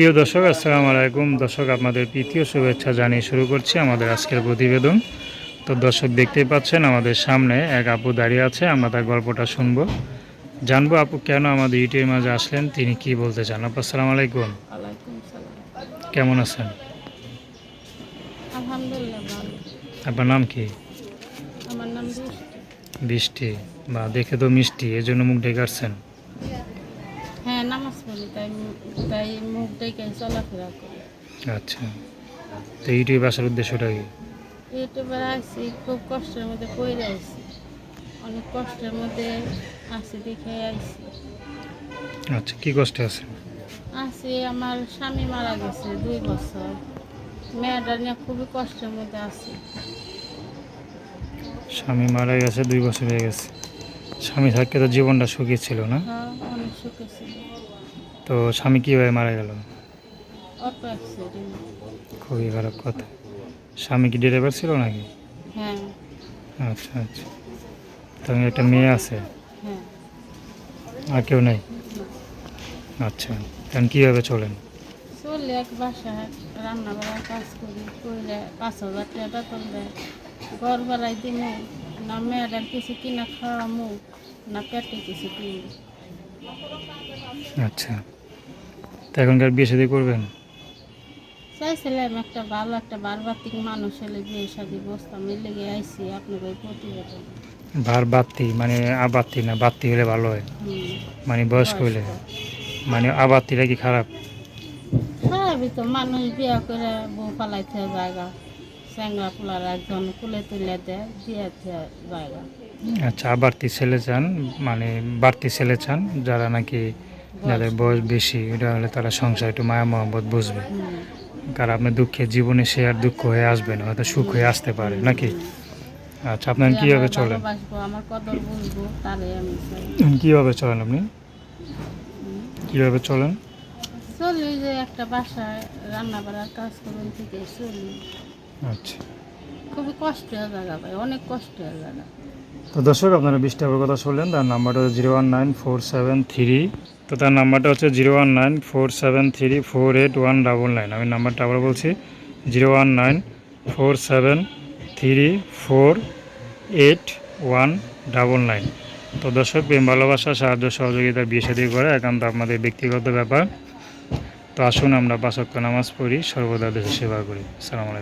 প্রিয় দর্শক আসসালামু আলাইকুম। দর্শক আপনাদের প্রীতীয় শুভেচ্ছা জানিয়ে শুরু করছি আমাদের আজকের প্রতিবেদন। তো দর্শক দেখতেই পাচ্ছেন আমাদের সামনে এক আপু দাঁড়িয়ে আছে আমরা তার গল্পটা শুনব। জানব আপু কেন আমাদের ইউটিউবের মাঝে আসলেন তিনি কি বলতে চান? আপু আসসালামু আলাইকুম। কেমন আছেন? আপনার নাম কি? বৃষ্টি। বৃষ্টি। বা দেখে তো মিষ্টি এজন্য মুখ ডেকে আসছেন। হ্যাঁ নামাজ পড়ি তাই তাই মুখ ডেকে চলাফেরা করি। আচ্ছা। তো ইউটিউবে আসার উদ্দেশ্যটা কি? ইউটিউবার আছি খুব কষ্টের মধ্যে পড়ে আছি অনেক কষ্টের মধ্যে আছি দেখে আইছি আচ্ছা কি কষ্টে আছেন? আছি আমার স্বামী মারা গেছে দুই বছর। মেয়েটা নিয়ে খুবই কষ্টের মধ্যে আছি স্বামী মারা গেছে দুই বছর হয়ে গেছে। স্বামী থাকতে তো জীবনটা সুখী ছিল না? তো স্বামী কীভাবে মারা গেল? খুবই খারাপ কথা। স্বামী কি ড্রাইভার ছিল নাকি? হ্যাঁ। আচ্ছা আচ্ছা। তো একটা মেয়ে আছে? হ্যাঁ। আর কেউ নেই? আচ্ছা তখন কীভাবে চলেন? চলে এক বাসায় রান্না বাড়ার কাজ করি করে পাঁচ হাজার টাকা বেতন দেয়। ঘর ভাড়াই দিমু না মেয়েটার কিছু কিনা খাওয়ামু না পেটে কিছু কিনি আচ্ছা। তো এখনকার বিয়ে শাদি করবেন? চাইছিলাম একটা ভালো একটা বারবাতিক মানুষ হলে বিয়ে শাদি বসতাম এর লেগে আইসি আপনাকে ওই প্রতিবেদন। ভার বাত্তি মানে আবাত্তি না বাত্তি হলে ভালো হয়। মানে বয়স্ক হলে। মানে আবাত্তিটা কি খারাপ? খারাপই তো মানুষ বিয়ে করে বউ পালাইতে জায়গা। স্যাংরা পোলার একজন কুলে তুলে দেয় দিয়ে জায়গা। আচ্ছা আবার্তি ছেলে চান? মানে বাড়তি ছেলে চান যারা নাকি যাদের বয়স বেশি এটা হলে তারা সংসার একটু মায়া মহব্বত বুঝবে। কারণ আপনার দুঃখের জীবনে সে আর দুঃখ হয়ে আসবে না হয়তো সুখ হয়ে আসতে পারে নাকি? আচ্ছা আপনার কীভাবে চলেন? কীভাবে চলেন আপনি? কীভাবে চলেন? চলি যে একটা বাসায় রান্না বাড়ার কাজ করুন থেকে চলি। আচ্ছা। খুবই কষ্টের জায়গা ভাই অনেক কষ্টের জায়গা। তো দর্শক, আপনারা বিশ টাকার কথা শুনলেন, তার নাম্বারটা হচ্ছে zero one nine four seven three. তো তার নাম্বারটা হচ্ছে zero one nine four seven three four eight one double nine. আমি নাম্বারটা আবার বলছি, zero one nine four seven three four eight one double nine. তো দর্শক, প্রেম, ভালোবাসা, সাহায্য, সহযোগিতা, বিয়ে শাদী করে একান্ত আপনাদের ব্যক্তিগত ব্যাপার। তো আসুন আমরা পাঁচক্য নামাজ পড়ি, সর্বদা দেশে সেবা করি। সালাম আলাইকুম।